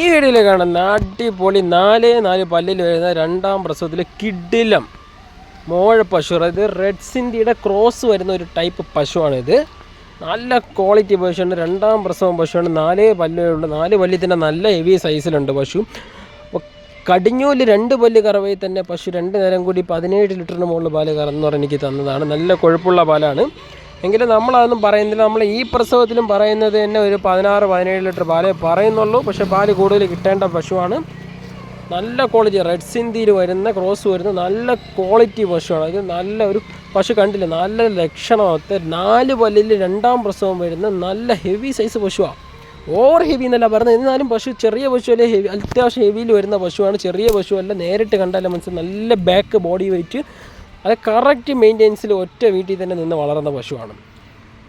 ഈ വീഡിയോയിൽ കാണുന്ന അടിപൊളി നാല് നാല് പല്ലിൽ വരുന്ന രണ്ടാം പ്രസവത്തിലെ കിഡിലം. മോഴ പശു അതായത് റെഡ് സിന്ധിയുടെ ക്രോസ് വരുന്ന ഒരു ടൈപ്പ് പശുവാണിത്. നല്ല ക്വാളിറ്റി പശുവാണ് രണ്ടാം പ്രസവം പശുവാണ്. നാല് പല്ലുകളുണ്ട് നാല് പല്ലിൽ തന്നെ നല്ല ഹെവി സൈസിലുണ്ട് പശു. അപ്പോൾ കടിഞ്ഞൂൽ രണ്ട് പല്ല് കറവയിൽ തന്നെ പശു രണ്ട് നേരം കൂടി പതിനേഴ് ലിറ്ററിന് മുകളിൽ പാൽ കറന്നു പറഞ്ഞ് എനിക്ക് തന്നതാണ്. നല്ല കൊഴുപ്പുള്ള പാലാണ്. എങ്കിലും നമ്മളതൊന്നും പറയുന്നില്ല. നമ്മൾ ഈ പ്രസവത്തിലും പറയുന്നത് തന്നെ ഒരു പതിനാറ് പതിനേഴ് ലിറ്റർ പാലേ പറയുന്നുള്ളൂ. പക്ഷേ പാൽ കൂടുതൽ കിട്ടേണ്ട പശുവാണ്. നല്ല ക്വാളിറ്റി റെഡ് സിന്ധിയിൽ വരുന്ന ക്രോസ് വരുന്ന നല്ല ക്വാളിറ്റി പശുവാണ്. ഇത് നല്ല ഒരു പശു കണ്ടില്ല? നല്ല ലക്ഷണമൊത്ത നാല് പല്ലിൽ രണ്ടാം പ്രസവം വരുന്ന നല്ല ഹെവി സൈസ് പശുവാണ് ഓവർ ഹെവി എന്നല്ല പറഞ്ഞത്. എന്നാലും പശു ചെറിയ പശു അല്ലെ ഹെവി അത്യാവശ്യം ഹെവിയിൽ വരുന്ന പശുവാണ്. ചെറിയ പശുവല്ല. നേരിട്ട് കണ്ടാലും മനസ്സിൽ നല്ല ബാക്ക് ബോഡി വെയിറ്റ് അത് കറക്റ്റ് മെയിന്റെനൻസിൽ ഒറ്റ വീട്ടിൽ തന്നെ നിന്ന് വളർന്ന പശുവാണ്.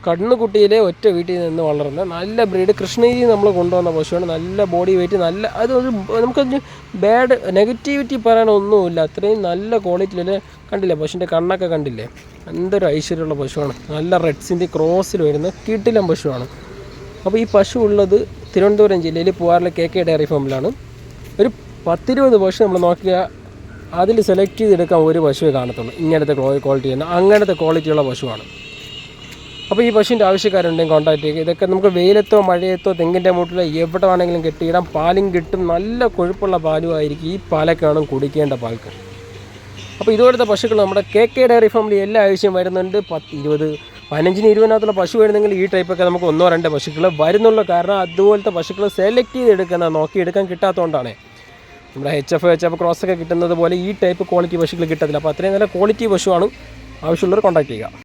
കണ്ണുകുട്ടിയിലെ ഒറ്റ വീട്ടിൽ നിന്ന് വളർന്ന നല്ല ബ്രീഡ് കൃഷ്ണഗിരി നമ്മൾ കൊണ്ടുവന്ന പശുവാണ്. നല്ല ബോഡി വെയിറ്റ് നല്ല അതൊരു നമുക്ക് ബാഡ് നെഗറ്റിവിറ്റി പറയാനൊന്നുമില്ല അത്രയും നല്ല ക്വാളിറ്റിയിൽ കണ്ടില്ലേ? പശുവിന്റെ കണ്ണൊക്കെ കണ്ടില്ലേ? എന്തൊരു ഐശ്വര്യമുള്ള പശുവാണ്. നല്ല റെഡ്സിന്റെ ക്രോസിൽ വരുന്ന കിട്ടിലം പശുവാണ്. അപ്പോൾ ഈ പശു ഉള്ളത് തിരുവനന്തപുരം ജില്ലയിൽ പൂവാറിലെ കെ കെ ഡയറി ഫാമിലാണ് ഒരു പത്തിരുപത് പശു നമ്മൾ നോക്കിയാൽ അതിൽ സെലക്ട് ചെയ്തെടുക്കാൻ ഒരു പശുവേ കാണത്തുള്ളൂ. ഇങ്ങനത്തെ ക്വാളിറ്റി തന്നെ. അങ്ങനത്തെ ക്വാളിറ്റിയുള്ള പശുവാണ്. അപ്പോൾ ഈ പശുവിന്റെ ആവശ്യക്കാരുണ്ടെങ്കിൽ കോൺടാക്ട് ചെയ്യുക ഇതൊക്കെ നമുക്ക് വെയിലത്തോ മഴയത്തോ തെങ്ങിന്റെ മൂട്ടിലോ എവിടെ വേണമെങ്കിലും കെട്ടിയിടാം. പാലും കിട്ടും. നല്ല കൊഴുപ്പുള്ള പാലുമായിരിക്കും ഈ പാലൊക്കെയാണ് കുടിക്കേണ്ട പാൽക്ക്. അപ്പോൾ ഇതുപോലത്തെ പശുക്കൾ നമ്മുടെ കെ കെ ഡയറി ഫാമിലി എല്ലാ ആഴ്ചയും വരുന്നുണ്ട്. പത്ത് ഇരുപത് പതിനഞ്ചിന് ഇരുപതിനകത്തുള്ള പശു വരുന്നെങ്കിൽ ഈ ടൈപ്പൊക്കെ നമുക്ക് ഒന്നോ രണ്ടോ പശുക്കൾ വരുന്നുള്ളൂ. കാരണം അതുപോലത്തെ പശുക്കൾ സെലക്ട് ചെയ്തെടുക്കുന്ന നോക്കി എടുക്കാൻ കിട്ടാത്തതുകൊണ്ടാണ്. നമ്മുടെ H F H F cross ഒക്കെ കിട്ടുന്നത് പോലെ ഈ ടൈപ്പ് ക്വാളിറ്റി പശുക്കൾ കിട്ടത്തില്ല. അപ്പോൾ അത്രയും നല്ല ക്വാളിറ്റി പശുവാണ് ആവശ്യമുള്ളവർ കോൺടാക്ട് ചെയ്യുക.